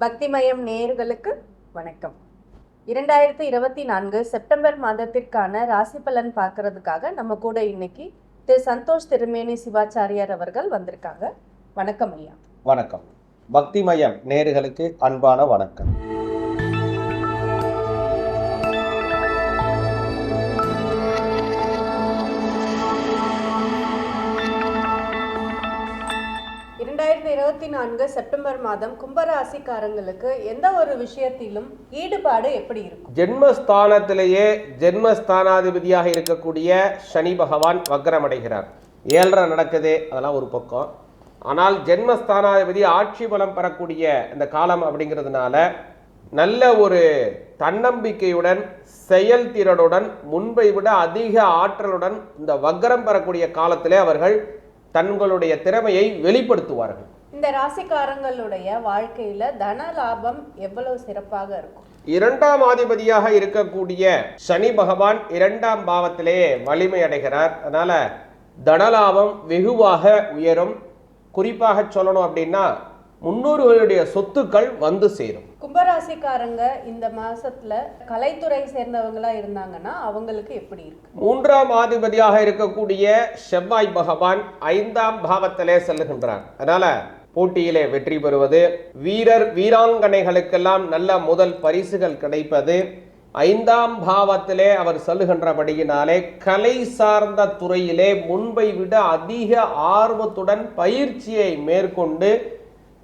பக்திமயம் நேயர்களுக்கு வணக்கம். இரண்டாயிரத்தி இருபத்தி நான்கு செப்டம்பர் மாதத்திற்கான ராசி பலன் பார்க்கறதுக்காக நம்ம கூட இன்னைக்கு திரு சந்தோஷ் திருமேனி சிவாச்சாரியார் அவர்கள் வந்திருக்காங்க. வணக்கம் ஐயா. வணக்கம். பக்திமயம் நேர்களுக்கு அன்பான வணக்கம். இருபத்தி நான்கு செப்டம்பர் மாதம் கும்பராசிக்காரங்களுக்கு எந்த ஒரு விஷயத்திலும் ஈடுபாடு எப்படி இருக்கும்? ஜென்மஸ்தானத்திலேயே ஜென்மஸ்தானாதிபதியாக இருக்கக்கூடிய சனி பகவான் வக்ரமடைகிறார். ஏழரை நடக்குது அதெல்லாம் ஒரு பக்கம். ஆனால் ஜென்மஸ்தானாதிபதி ஆட்சி பலம் பெறக்கூடிய இந்த காலம் அப்படிங்கிறதுனால நல்ல ஒரு தன்னம்பிக்கையுடன் செயல்திறனுடன் முன்பை விட அதிக ஆற்றலுடன் இந்த வக்ரம் பெறக்கூடிய காலத்திலே அவர்கள் தங்களுடைய திறமையை வெளிப்படுத்துவார்கள். இந்த ராசிக்காரங்களுடைய வாழ்க்கையில தன லாபம் எவ்வளவு சிறப்பாக இருக்கும்? இரண்டாம் ஆதிபதியாக இருக்கக்கூடிய சனி பகவான் இரண்டாம் பாவத்திலே வலிமை அடைகிறார். அதனால தனலாபம் வெகுவாக உயரும். குறிப்பாக சொல்லணும் அப்படின்னா முன்னோர்களுடைய சொத்துக்கள் வந்து சேரும். கும்பராசிக்காரங்க இந்த மாசத்துல கலைத்துறை சேர்ந்தவங்களா இருந்தாங்கன்னா அவங்களுக்கு எப்படி இருக்கு? மூன்றாம் ஆதிபதியாக இருக்கக்கூடிய செவ்வாய் பகவான் ஐந்தாம் பாவத்திலே செல்லுகின்றார். அதனால போட்டியிலே வெற்றி பெறுவது. வீரர் வீராங்கனைகளுக்கெல்லாம் நல்ல முதல் பரிசுகள் கிடைப்பது. ஐந்தாம் பாவத்திலே அவர் செல்லுகின்றபடியினாலே கலை சார்ந்த துறையிலே முன்பை விட அதிக ஆர்வத்துடன் பயிற்சியை மேற்கொண்டு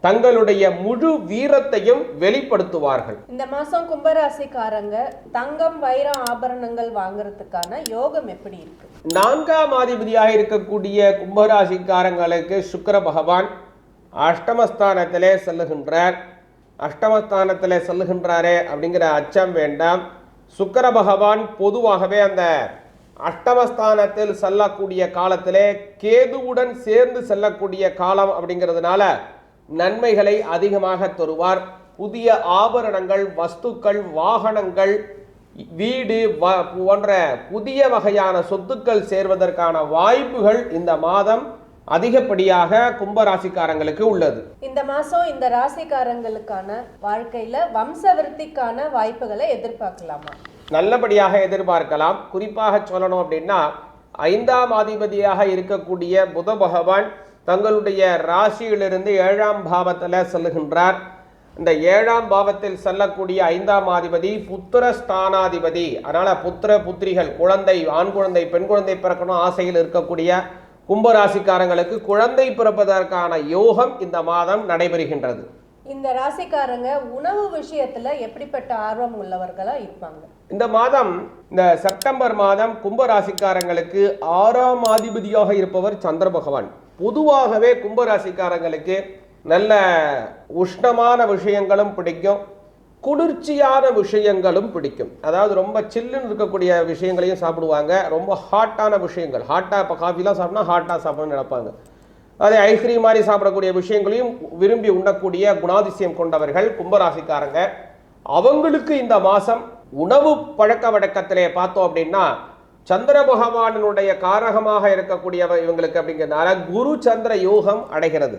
தங்களுடைய முழு வீரத்தையும் வெளிப்படுத்துவார்கள். இந்த மாசம் கும்பராசிக்காரங்க தங்கம் வைரம் ஆபரணங்கள் வாங்குறதுக்கான யோகம் எப்படி இருக்கு? நான்காம் அதிபதியாக இருக்கக்கூடிய கும்பராசிக்காரங்களுக்கு சுக்கிர பகவான் அஷ்டமஸ்தானத்திலே செல்லுகின்றார். அஷ்டமஸ்தானத்திலே செல்லுகின்றாரே அப்படிங்கிற அச்சம் வேண்டாம். சுக்கர பகவான் பொதுவாகவே அந்த அஷ்டமஸ்தானத்தில் செல்லக்கூடிய காலத்திலே கேதுவுடன் சேர்ந்து செல்லக்கூடிய காலம் அப்படிங்கிறதுனால நன்மைகளை அதிகமாக தருவார். புதிய ஆபரணங்கள் வஸ்துக்கள் வாகனங்கள் வீடு வ- போன்ற புதிய வகையான சொத்துக்கள் சேர்வதற்கான வாய்ப்புகள் இந்த மாதம் அதிகப்படியாக கும்பராசிக்காரங்களுக்கு உள்ளது. இந்த மாசம் இந்த ராசிக்காரங்களுக்கான வாழ்க்கையில வம்ச விருத்திக்கான வாய்ப்புகளை எதிர்பார்க்கலாமா? நல்லபடியாக எதிர்பார்க்கலாம். குறிப்பாக சொல்லணும் அப்படின்னா ஐந்தாம் அதிபதியாக இருக்கக்கூடிய புத பகவான் தங்களுடைய ராசியிலிருந்து ஏழாம் பாவத்தில் செல்லுகின்றார். இந்த ஏழாம் பாவத்தில் செல்லக்கூடிய ஐந்தாம் அதிபதி புத்திர ஸ்தானாதிபதி. அதனால புத்திர புத்திரிகள் குழந்தை ஆண் குழந்தை பெண் குழந்தை பிறக்கணும் ஆசையில் இருக்கக்கூடிய கும்பராசிக்காரங்களுக்கு குழந்தை பிறப்பதற்கான யோகம் இந்த மாதம் நடைபெறுகின்றது. இந்த ராசிக்காரங்க உணவு விஷயத்துல எப்படிப்பட்ட ஆர்வம் உள்ளவர்களா இருப்பாங்க? இந்த மாதம் இந்த செப்டம்பர் மாதம் கும்பராசிக்காரங்களுக்கு ஆறாம் அதிபதியாக இருப்பவர் சந்திர பகவான். பொதுவாகவே கும்பராசிக்காரங்களுக்கு நல்ல உஷ்ணமான விஷயங்களும் பிடிக்கும். குளிர்ச்சியான விஷயங்களும் பிடிக்கும். அதாவது ரொம்ப சில்லுன்னு இருக்கக்கூடிய விஷயங்களையும் சாப்பிடுவாங்க. ரொம்ப ஹாட்டான விஷயங்கள். ஹாட்டாக இப்போ காஃபிலாம் சாப்பிட்னா ஹாட்டாக சாப்பிடணும்னு நினைப்பாங்க. அதே ஐஸ்கிரீம் மாதிரி சாப்பிடக்கூடிய விஷயங்களையும் விரும்பி உண்ணக்கூடிய குணாதிசயம் கொண்டவர்கள் கும்பராசிக்காரங்க அவங்களுக்கு இந்த மாதம் உணவு பழக்க வழக்கத்திலே பார்த்தோம் அப்படின்னா சந்திர பகவானனுடைய காரகமாக இருக்கக்கூடியவ இவங்களுக்கு அப்படிங்கிறதுனால குரு சந்திர யோகம் அடைகிறது.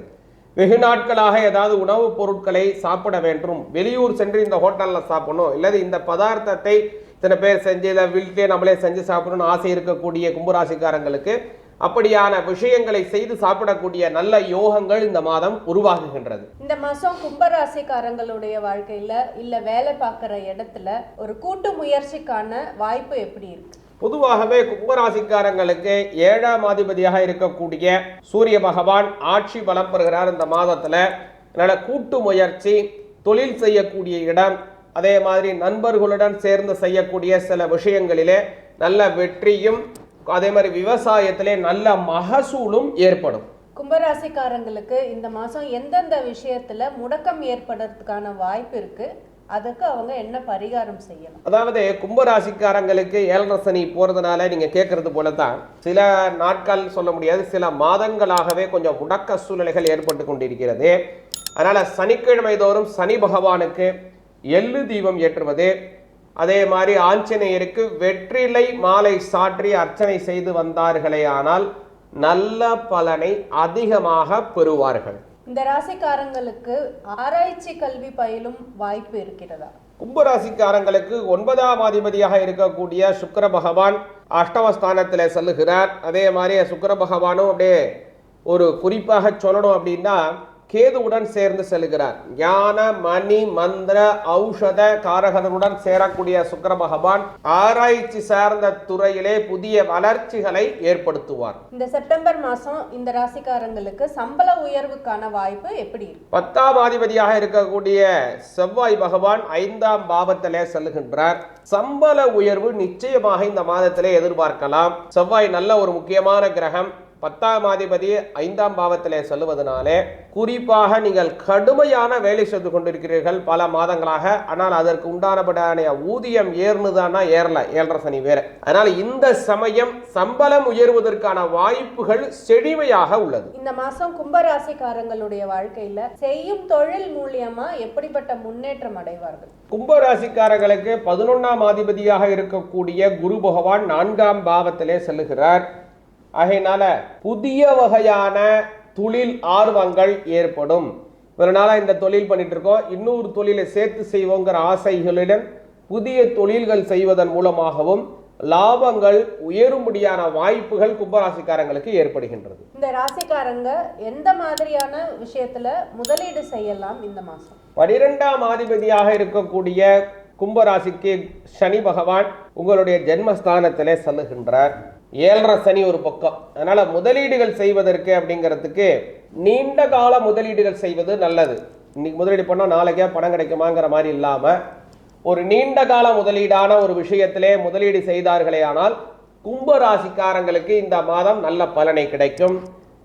வெகு நாட்களாக ஏதாவது உணவுப் பொருட்களை சாப்பிட வேண்டும். வெளியூர் சென்று இந்த ஹோட்டலில் சாப்பிடணும். இல்லது இந்த பதார்த்தத்தை இத்தனை பேர் செஞ்சு இதை வீட்டிலே நம்மளே செஞ்சு சாப்பிடணும்னு ஆசை இருக்கக்கூடிய கும்பராசிக்காரங்களுக்கு அப்படியான விஷயங்களை செய்து சாப்பிடக்கூடிய நல்ல யோகங்கள் இந்த மாதம் உருவாகுகின்றது. இந்த மாசம் கும்பராசிக்காரங்களுடைய வாழ்க்கையில இல்ல வேலை பார்க்குற இடத்துல ஒரு கூட்டு முயற்சிக்கான வாய்ப்பு எப்படி இருக்கு? பொதுவாகவே கும்பராசிக்காரங்களுக்கு ஏழாம் அதிபதியாக இருக்கக்கூடிய சூரிய பகவான் ஆட்சி பலம் பெறுகிறார் இந்த மாதத்துல. அதனால கூட்டு முயற்சி தொழில் செய்யக்கூடிய இடம் அதே மாதிரி நண்பர்களுடன் சேர்ந்து செய்யக்கூடிய சில விஷயங்களிலே நல்ல வெற்றியும் அதே மாதிரி விவசாயத்திலே நல்ல மகசூலும் ஏற்படும். கும்பராசிக்காரங்களுக்கு இந்த மாதம் எந்தெந்த விஷயத்தில் முடக்கம் ஏற்படுறதுக்கான வாய்ப்பு இருக்குது அதுக்கு அவங்க என்ன பரிகாரம் செய்யணும்? அதாவது கும்பராசிக்காரங்களுக்கு ஏழரை சனி போறதுனால நீங்க கேட்கறது போல தான் சில நாட்கள் சொல்ல முடியாது சில மாதங்களாகவே கொஞ்சம் முடக்க சூழ்நிலைகள் ஏற்பட்டு கொண்டிருக்கிறது. அதனால சனிக்கிழமை தோறும் சனி பகவானுக்கு எள்ளு தீபம் ஏற்றுவது அதே மாதிரி ஆஞ்சநேயருக்கு வெற்றிலை மாலை சாற்றி அர்ச்சனை செய்து வந்தார்களே ஆனால் நல்ல பலனை அதிகமாக பெறுவார்கள். இந்த ராசிக்காரங்களுக்கு ஆராய்ச்சி கல்வி பயிலும் வாய்ப்பு இருக்கிறதா? கும்பராசிக்காரங்களுக்கு ஒன்பதாம் அதிபதியாக இருக்கக்கூடிய சுக்கர பகவான் அஷ்டமஸ்தானத்தில் செல்லுகிறார். அதே மாதிரி சுக்கர பகவானும் அப்படியே ஒரு குறிப்பாக சொல்லணும் அப்படின்னா கேதுவுடன் சேர்ந்து செல்கிறார். ஞான மணி மந்திர ஔஷத காரகனுடன் சேரக்கூடிய சுக்கிர பகவான் ஆராய்ச்சி சார்ந்த துறையிலே புதிய வளர்ச்சிகளை ஏற்படுத்துவார். இந்த செப்டம்பர் மாசம் இந்த ராசிக்காரங்களுக்கு சம்பள உயர்வுக்கான வாய்ப்பு எப்படி பத்தாம் அதிபதியாக இருக்கக்கூடிய செவ்வாய் பகவான் ஐந்தாம் பாவத்திலே செல்லுகின்றார். சம்பள உயர்வு நிச்சயமாக இந்த மாதத்திலே எதிர்பார்க்கலாம். செவ்வாய் நல்ல ஒரு முக்கியமான கிரகம். பத்தாம் அதிபதி ஐந்தாம் பாவத்திலே செல்லுவதனாலே குறிப்பாக நீங்கள் கடுமையான வேலை செய்து கொண்டிருக்கிறீர்கள் பல மாதங்களாக ஆனால் அதற்கு உண்டானபடான ஊதியம் ஏறுனுதானா ஏறல ஏழரை சனி வேற. அதனால் இந்த சமயம் சம்பளம் உயர்வதற்கான வாய்ப்புகள் செழிமையாக உள்ளது. இந்த மாசம் கும்ப ராசிக்காரங்களுடைய வாழ்க்கையில செய்யும் தொழில் மூலியமா எப்படிப்பட்ட முன்னேற்றம் அடைவார்கள்? கும்பராசிக்காரர்களுக்கு பதினொன்னாம் அதிபதியாக இருக்கக்கூடிய குரு பகவான் நான்காம் பாவத்திலே செல்லுகிறார். ஆகையினால புதிய வகையான தொழில் ஆர்வங்கள் ஏற்படும். ஒரு நாளாக இந்த தொழில் பண்ணிட்டு இருக்கோம் இன்னொரு தொழிலை சேர்த்து செய்வோங்கிற ஆசைகளுடன் புதிய தொழில்கள் செய்வதன் மூலமாகவும் லாபங்கள் உயரும்படியான வாய்ப்புகள் கும்பராசிக்காரங்களுக்கு ஏற்படுகின்றது. இந்த ராசிக்காரங்க எந்த மாதிரியான விஷயத்துல முதலீடு செய்யலாம் இந்த மாசம்? பனிரெண்டாம் அதிபதியாக இருக்கக்கூடிய கும்பராசிக்கு சனி பகவான் உங்களுடைய ஜென்மஸ்தானத்திலே செல்லுகின்றார். ஏழரை சனி ஒரு பக்கம். அதனால் முதலீடுகள் செய்வதற்கு அப்படிங்கிறதுக்கு நீண்ட கால முதலீடுகள் செய்வது நல்லது. இன்னைக்கு முதலீடு பண்ணால் நாளைக்கே பணம் கிடைக்குமாங்கிற மாதிரி இல்லாமல் ஒரு நீண்ட கால முதலீடான ஒரு விஷயத்திலே முதலீடு செய்தார்களே ஆனால் கும்ப ராசிக்காரங்களுக்கு இந்த மாதம் நல்ல பலனை கிடைக்கும்.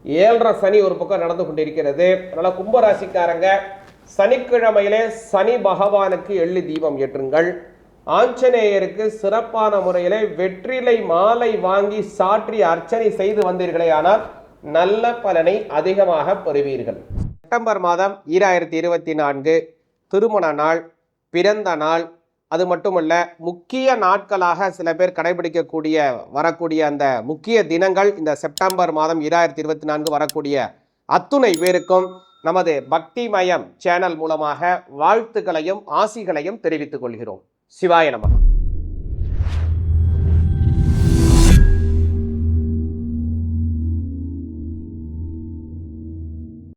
ஏழரை சனி ஒரு பக்கம் நடந்து கொண்டிருக்கிறது. அதனால் கும்ப ராசிக்காரங்க சனிக்கிழமையிலே சனி பகவானுக்கு எள்ளு தீபம் ஏற்றுங்கள். ஆஞ்சநேயருக்கு சிறப்பான முறையில் வெற்றிலை மாலை வாங்கி சாற்றி அர்ச்சனை செய்து வந்தீர்களே ஆனால் நல்ல பலனை அதிகமாக பெறுவீர்கள். செப்டம்பர் மாதம் ஈராயிரத்தி இருபத்தி நான்கு திருமண நாள் பிறந்த நாள் அது மட்டுமல்ல முக்கிய நாட்களாக சில பேர் கடைபிடிக்கக்கூடிய வரக்கூடிய அந்த முக்கிய தினங்கள் இந்த செப்டம்பர் மாதம் ஈராயிரத்தி இருபத்தி நான்கு வரக்கூடிய அத்துணை பேருக்கும் நமது பக்திமயம் சேனல் மூலமாக வாழ்த்துக்களையும் ஆசிகளையும் தெரிவித்துக் கொள்கிறோம். சிவாய நமகம்